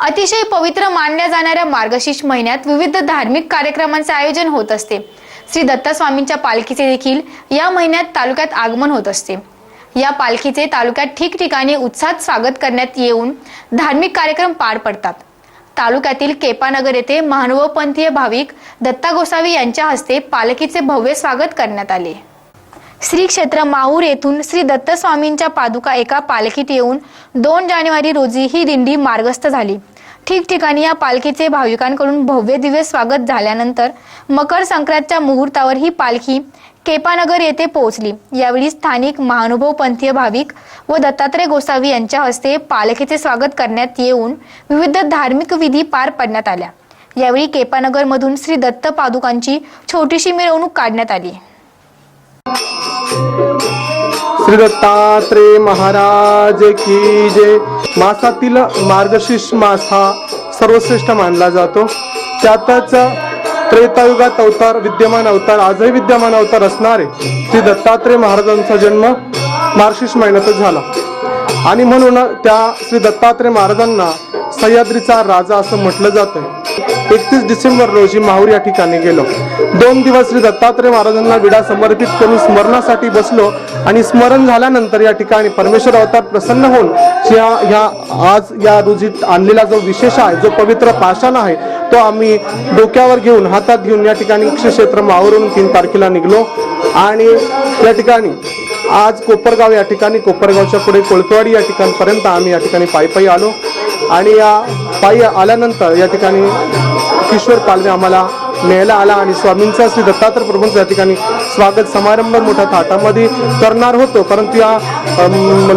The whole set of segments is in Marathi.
अतिशय पवित्र मानल्या जाणाऱ्या मार्गशीर्ष महिन्यात विविध धार्मिक कार्यक्रमांचे आयोजन होत असते. श्री दत्तास्वामींच्या पालखीचे देखील या महिन्यात तालुक्यात आगमन होत असते. या पालखीचे तालुक्यात ठिकठिकाणी उत्साहात स्वागत करण्यात येऊन धार्मिक कार्यक्रम पार पडतात. तालुक्यातील केपानगर येथे महानुभावपंथीय भाविक दत्ता गोसावी यांच्या हस्ते पालखीचे भव्य स्वागत करण्यात आले. श्री क्षेत्र माहूर येथून श्री दत्तस्वामींच्या पादुका एका पालखीत येऊन दोन जानेवारी रोजी ही दिंडी मार्गस्थ झाली. ठिकठिकाणी या पालखीचे भाविकांकडून भव्य दिव्य स्वागत झाल्यानंतर मकर संक्रांतच्या मुहूर्तावर ही पालखी केपानगर येथे पोहोचली. यावेळी स्थानिक महानुभव पंथीय भाविक व दत्तात्रय गोसावी यांच्या हस्ते पालखीचे स्वागत करण्यात येऊन विविध धार्मिक विधी पार पडण्यात आल्या. यावेळी केपानगरमधून श्री दत्त पादुकांची छोटीशी मिरवणूक काढण्यात आली. श्री दत्तात्रेय महाराज की जे मासातील मार्गशीर्ष मास हा सर्वश्रेष्ठ मानला जातो. त्यातच त्रेतायुगात अवतार विद्यमान अवतार आजही विद्यमान अवतार असणारे श्री दत्तात्रेय महाराजांचा जन्म मार्गशीर्ष महिन्यातच झाला. आणि म्हणून त्या श्री दत्तात्रेय महाराजांना सह्याद्रीचा राजा असं म्हटलं जातं एकतीस डिसेंबर रोजी माहूर या ठिकाणी गेलो. दोन दिवस श्री दत्तात्रय महाराजांना विडा समर्पित करून स्मरणासाठी बसलो आणि स्मरण झाल्यानंतर या ठिकाणी परमेश्वर अवतार प्रसन्न होऊन ह्या ह्या आज या रोजी आणलेला जो विशेष आहे जो पवित्र पाषाण आहे तो आम्ही डोक्यावर घेऊन हातात घेऊन या ठिकाणी क्षेत्र मावरून तीन तारखेला निघलो. आणि या ठिकाणी आज कोपरगाव या ठिकाणी कोपरगावच्या पुढे कोळपेवाडी या ठिकाणपर्यंत आम्ही या ठिकाणी पायी पायी आलो. आणि या पायी आल्यानंतर या ठिकाणी किशोर पालने आम्हाला न्यायला आला आणि स्वामींचा श्री दत्तात्रय प्रभूंचा या ठिकाणी स्वागत समारंभ मोठ्या थाटामध्ये करणार होतो. परंतु या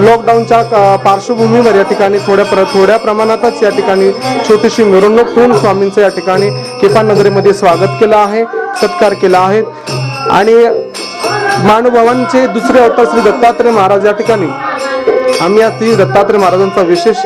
लॉकडाऊनच्या पार्श्वभूमीवर या ठिकाणी थोड्या प्र थोड्या प्रमाणातच या ठिकाणी छोटीशी मिरवणूक होऊन स्वामींचं या ठिकाणी केपानगरीमध्ये स्वागत केलं आहे सत्कार केला आहे. आणि महानुभावांचे दुसरे अवतार श्री दत्तात्रय महाराज या ठिकाणी आम्ही या श्री दत्तात्रय महाराजांचा विशेष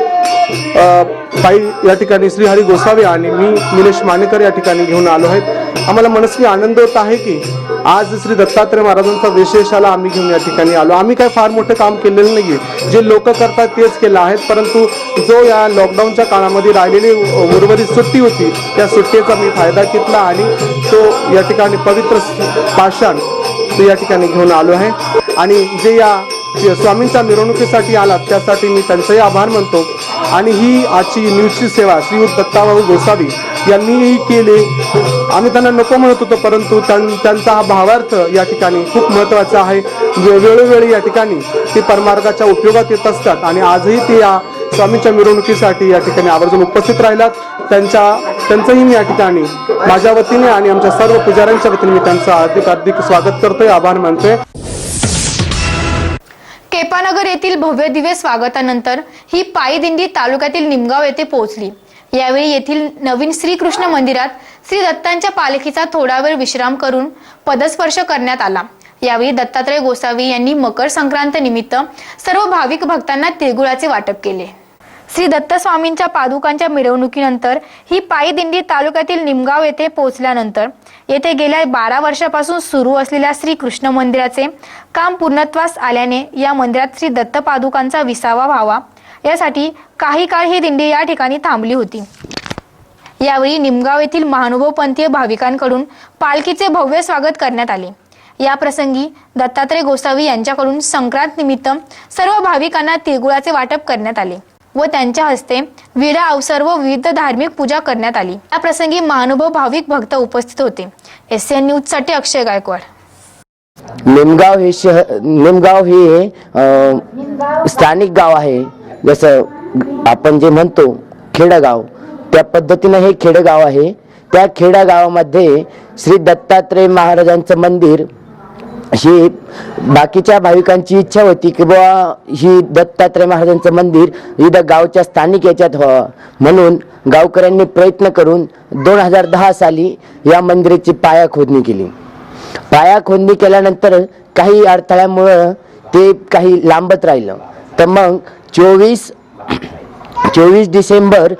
पायी या ठिकाणी श्री हरी गोसावी आणि मी निलेश मानेकर या ठिकाणी घेऊन आलो आहेत आम्हाला मनस्वी आनंद होत आहे की आज श्री दत्तात्रय महाराजांचा विशेषाला आम्ही घेऊन या ठिकाणी आलो. आम्ही काय फार मोठं काम केलेलं नाही जे लोक करतात तेच केलं आहेत परंतु जो या लॉकडाऊनच्या काळामध्ये राहिलेली उर्वरित सुट्टी होती त्या सुट्टीचा मी फायदा घेतला आणि तो या ठिकाणी पवित्र पाषाण तो या ठिकाणी घेऊन आलो आहे. आणि जे या स्वामींच्या मिरवणुकीसाठी आलात त्यासाठी मी त्यांचंही आभार मानतो. आणि ही आजची न्यूजची सेवा श्री दत्ताभाऊ गोसावी यांनीही केली. आम्ही त्यांना नको म्हणत होतो परंतु त्यां- त्यांचा हा भावार्थ या ठिकाणी खूप महत्त्वाचा आहे. वेळोवेळी या ठिकाणी ते परमार्गाच्या उपयोगात येत असतात आणि आजही ते या स्वामींच्या मिरवणुकीसाठी या ठिकाणी आवर्जून उपस्थित राहिलात त्यांच्या त्यांचंही मी या ठिकाणी माझ्या वतीने आणि आमच्या सर्व पुजाऱ्यांच्या वतीने मी त्यांचं हार्दिक हार्दिक स्वागत करतोय आभार मानतोय. केपानगर येथील भव्य दिव्य स्वागतानंतर ही पायी दिंडी तालुक्यातील निमगाव येथे पोहोचली. यावेळी येथील नवीन श्रीकृष्ण मंदिरात श्री दत्तांच्या पालखीचा थोडा वेळ विश्राम करून पदस्पर्श करण्यात आला. यावेळी दत्तात्रय गोसावी यांनी मकर संक्रांत निमित्त सर्व भाविक भक्तांना तिळगुळाचे वाटप केले. श्री दत्तस्वामींच्या पादुकांच्या मिरवणुकीनंतर ही पायी दिंडी तालुक्यातील निमगाव येथे पोहोचल्यानंतर येथे गेल्या बारा वर्षापासून सुरू असलेल्या श्री कृष्ण मंदिराचे काम पूर्णत्वास आल्याने या मंदिरात श्री दत्त पादुकांचा विसावा व्हावा. यासाठी काही काळ ही दिंडी या ठिकाणी थांबली होती. यावेळी निमगाव येथील महानुभव पंथीय भाविकांकडून पालखीचे भव्य स्वागत करण्यात आले. या प्रसंगी दत्तात्रय गोसावी यांच्याकडून संक्रांत निमित्त सर्व भाविकांना तिळगुळाचे वाटप करण्यात आले. व त्यांच्या हस्ते विडा अवसर व विविध धार्मिक पूजा करण्यात आली. या प्रसंगी महानुभव भाविक भक्त उपस्थित होते. एस एन न्यूजसाठी अक्षय गायकवाड. निमगाव हे शहर निमगाव हे स्थानिक गाव आहे. जसं आपण जे म्हणतो खेडगाव. त्या पद्धतीनं हे खेडेगाव आहे. त्या खेडेगावामध्ये श्री दत्तात्रय महाराजांचं मंदिर ही बाकीच्या भाविकांची इच्छा होती की बुवा ही दत्तात्रय महाराजांचं मंदिर इथं गावच्या स्थानिक याच्यात व्हावं म्हणून गावकऱ्यांनी प्रयत्न करून दोन हजार दहा साली या मंदिराची पाया खोदणी केली. पाया खोदणी केल्यानंतर काही अडथळ्यामुळं ते काही लांबत राहिलं. तर मग चोवीस चोवीस डिसेंबर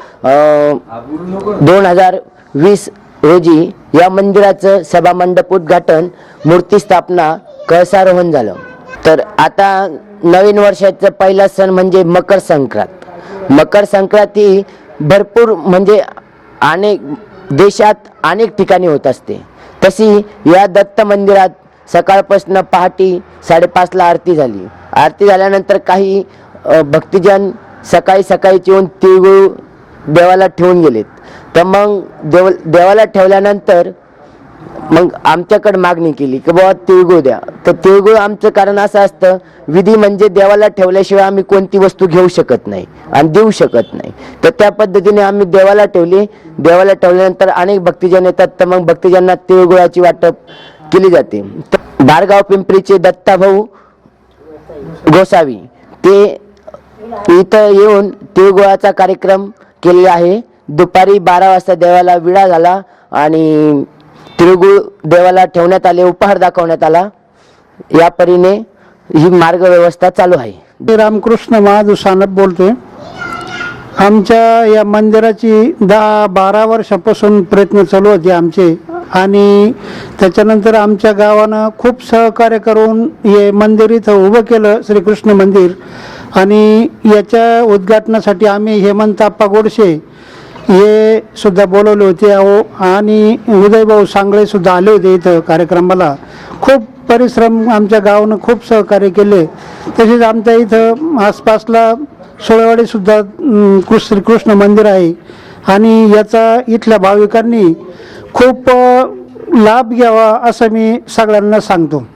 दोन हजार वीस रोजी या मंदिराचं सभामंडप उद्घाटन मूर्ती स्थापना कळसारोहण झालं. तर आता नवीन वर्षाचा पहिला सण म्हणजे मकर संक्रांत. मकर संक्रांती भरपूर म्हणजे अनेक देशात अनेक ठिकाणी होत असते. तशी या दत्त मंदिरात सकाळपासून पहाटे साडेपाचला आरती झाली. आरती झाल्यानंतर काही भक्तजन भक्तिजन सकाळी सकाळीच येऊन तिळगुळ देवाला ठेवून गेलेत. तर मग देव देवाला ठेवल्यानंतर मग आमच्याकडे मागणी केली की बाबा तिळगुळ द्या. तर तिळगुळ आमचं कारण असं असतं विधी म्हणजे देवाला ठेवल्याशिवाय आम्ही कोणती वस्तू घेऊ शकत नाही आणि देऊ शकत नाही. तर त्या पद्धतीने आम्ही देवाला ठेवली. देवाला ठेवल्यानंतर अनेक भक्तिजन येतात तर मग भक्तिजनांना तिळगुळाची वाटप केली जाते. तर बारगाव पिंपरीचे दत्ताभाऊ गोसावी ते इथं येऊन तिळगुळाचा कार्यक्रम केलेला आहे. दुपारी बारा वाजता देवाला विडा झाला आणि तिळगुळ देवाला ठेवण्यात आले उपहार दाखवण्यात आला. या परीने ही मार्ग व्यवस्था चालू आहे. रामकृष्ण महादू सानप बोलतोय. आमच्या या मंदिराची दहा बारा वर्षापासून प्रयत्न चालू होते आमचे. आणि त्याच्यानंतर आमच्या गावानं खूप सहकार्य करून हे मंदिर इथं उभं केलं श्रीकृष्ण मंदिर. आणि याच्या उद्घाटनासाठी आम्ही हेमंत आप्पा गोडसे हे सुद्धा बोलवले होते अहो आणि उदयभाऊ सांगळे सुद्धा आले होते इथं कार्यक्रमाला. खूप परिश्रम आमच्या गावानं खूप सहकार्य केले. तसेच आमच्या इथं आसपासला सोळेवाडीसुद्धा कृष्ण श्रीकृष्ण मंदिर आहे. आणि याचा इथल्या भाविकांनी खूप लाभ घ्यावा असं मी सगळ्यांना सांगतो.